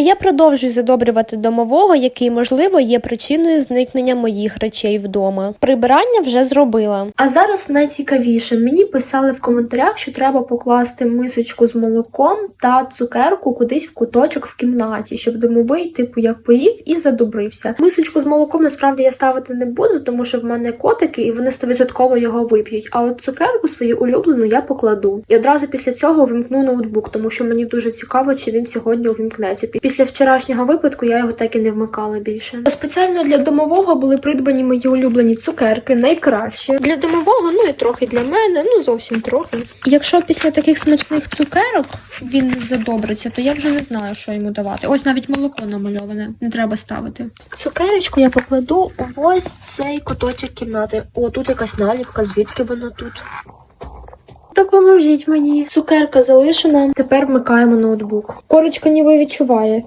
А я продовжую задобрювати домового, який, можливо, є причиною зникнення моїх речей вдома. Прибирання вже зробила. А зараз найцікавіше. Мені писали в коментарях, що треба покласти мисочку з молоком та цукерку кудись в куточок в кімнаті, щоб домовий, типу, як поїв і задобрився. Мисочку з молоком насправді я ставити не буду, тому що в мене котики, і вони 100% його вип'ють. А от цукерку свою улюблену я покладу. І одразу після цього вимкну ноутбук, тому що мені дуже цікаво, чи він сьогодні увімкнеться. Після вчорашнього випадку я його так і не вмикала більше. Спеціально для домового були придбані мої улюблені цукерки, найкращі. Для домового, ну і трохи для мене, ну зовсім трохи. Якщо після таких смачних цукерок він задобриться, то я вже не знаю, що йому давати. Ось навіть молоко намальоване, не треба ставити. Цукерочку я покладу в ось цей куточок кімнати. О, тут якась наліпка, звідки вона тут? Допоможіть мені. Цукерка залишена. Тепер вмикаємо ноутбук. Корочка ніби відчуває.